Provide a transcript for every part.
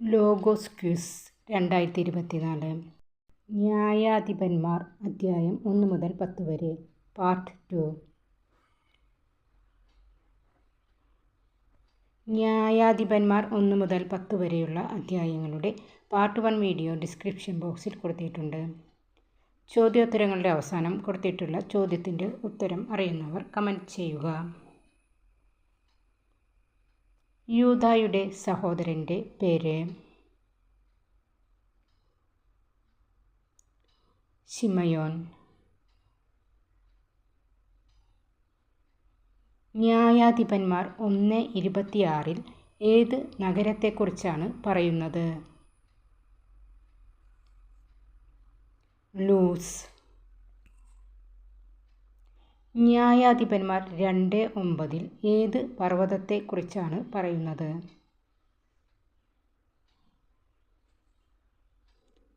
Logos quiz രണ്ടായിരത്തി ഇരുപത്തിനാല് ന്യായാധിപന്മാർ അധ്യായം ഒന്ന് മുതൽ പത്ത് വരെ പാർട്ട് ടു. ന്യായാധിപന്മാർ ഒന്ന് മുതൽ പത്ത് വരെയുള്ള അധ്യായങ്ങളുടെ പാർട്ട് വൺ വീഡിയോ ഡിസ്ക്രിപ്ഷൻ ബോക്സിൽ കൊടുത്തിട്ടുണ്ട്. ചോദ്യോത്തരങ്ങളുടെ അവസാനം കൊടുത്തിട്ടുള്ള ചോദ്യത്തിന്റെ ഉത്തരം അറിയുന്നവർ കമന്റ് ചെയ്യുക. യൂദായുടെ സഹോദരന്റെ പേര്. ശിമയോൻ. ന്യായാധിപന്മാർ ഒന്ന് ഇരുപത്തിയാറിൽ ഏത് നഗരത്തെക്കുറിച്ചാണ് പറയുന്നത്? ലൂസ്. ന്യായാധിപന്മാർ രണ്ട് ഒമ്പതിൽ ഏത് പർവതത്തെക്കുറിച്ചാണ് പറയുന്നത്?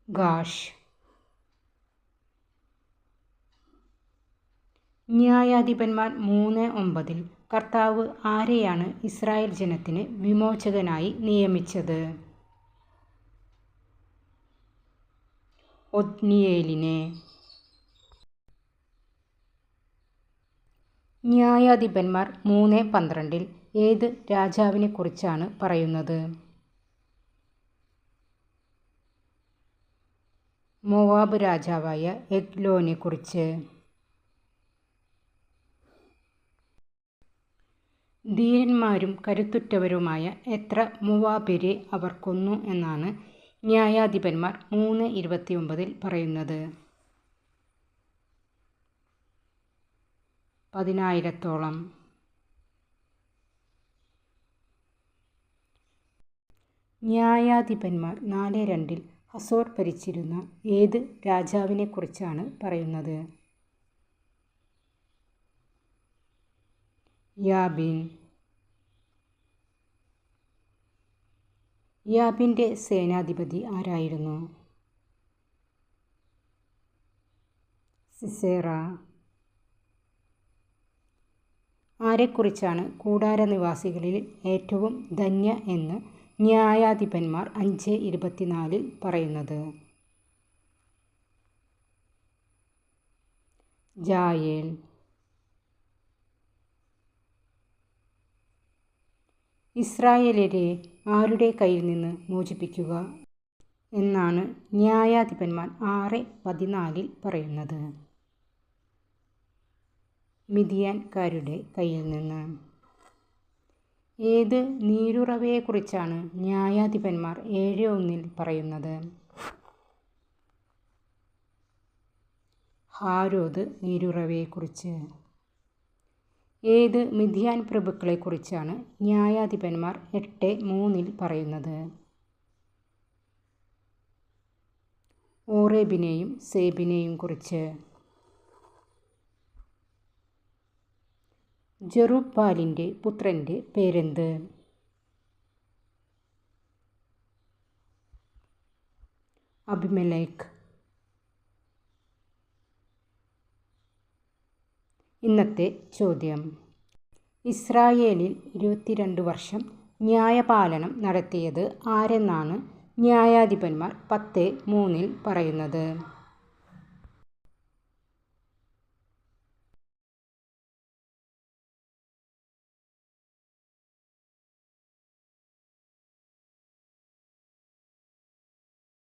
ഗാഷ്. ന്യായാധിപന്മാർ മൂന്ന് ഒമ്പതിൽ കർത്താവ് ആരെയാണ് ഇസ്രായേൽ ജനത്തിന് വിമോചകനായി നിയമിച്ചത്? ഒത്നിയേലിനെ. ന്യായാധിപന്മാർ മൂന്ന് പന്ത്രണ്ടിൽ ഏത് രാജാവിനെക്കുറിച്ചാണ് പറയുന്നത്? മൊവാബ് രാജാവായ എഗ്ലോനെക്കുറിച്ച് ധീരന്മാരും കരുത്തുറ്റവരുമായ എത്ര മുവാബിരെ അവർ കൊന്നു എന്നാണ് ന്യായാധിപന്മാർ മൂന്ന് ഇരുപത്തിയൊമ്പതിൽ പറയുന്നത്. പതിനായിരത്തോളം. ന്യായാധിപന്മാർ നാല് രണ്ടിൽ ഹസോർ ഭരിച്ചിരുന്ന ഏത് രാജാവിനെക്കുറിച്ചാണ് പറയുന്നത്? യാബിൻ. യാബിന്റെ സേനാധിപതി ആരായിരുന്നു? സിസേറ. ആരെക്കുറിച്ചാണ് കൂടാര നിവാസികളിൽ ഏറ്റവും ധന്യ എന്ന് ന്യായാധിപന്മാർ അഞ്ച് ഇരുപത്തിനാലിൽ പറയുന്നത്? ജായേൽ. ഇസ്രായേലരെ ആരുടെ കയ്യിൽ നിന്ന് മോചിപ്പിക്കുക എന്നാണ് ന്യായാധിപന്മാർ ആറ് പതിനാലിൽ പറയുന്നത്. മിതിയാൻകാരുടെ കയ്യിൽ നിന്ന്. ഏത് നീരുറവയെക്കുറിച്ചാണ് ന്യായാധിപന്മാർ ഏഴ് ഒന്നിൽ പറയുന്നത്? ഹാരോദ് നീരുറവയെക്കുറിച്ച്. ഏത് മിഥിയാൻ പ്രഭുക്കളെക്കുറിച്ചാണ് ന്യായാധിപന്മാർ എട്ട് മൂന്നിൽ പറയുന്നത്? ഓറേബിനെയും സേബിനെയും കുറിച്ച്. ജെറുബാലിന്റെ പുത്രന്റെ പേരെന്ത്? അഭിമലേക്ക് ഇന്നത്തെ ചോദ്യം. ഇസ്രായേലിൽ ഇരുപത്തിരണ്ട് വർഷം ന്യായപാലനം നടത്തിയത് ആരെന്നാണ് ന്യായാധിപന്മാർ പത്ത് മൂന്നിൽ പറയുന്നത്?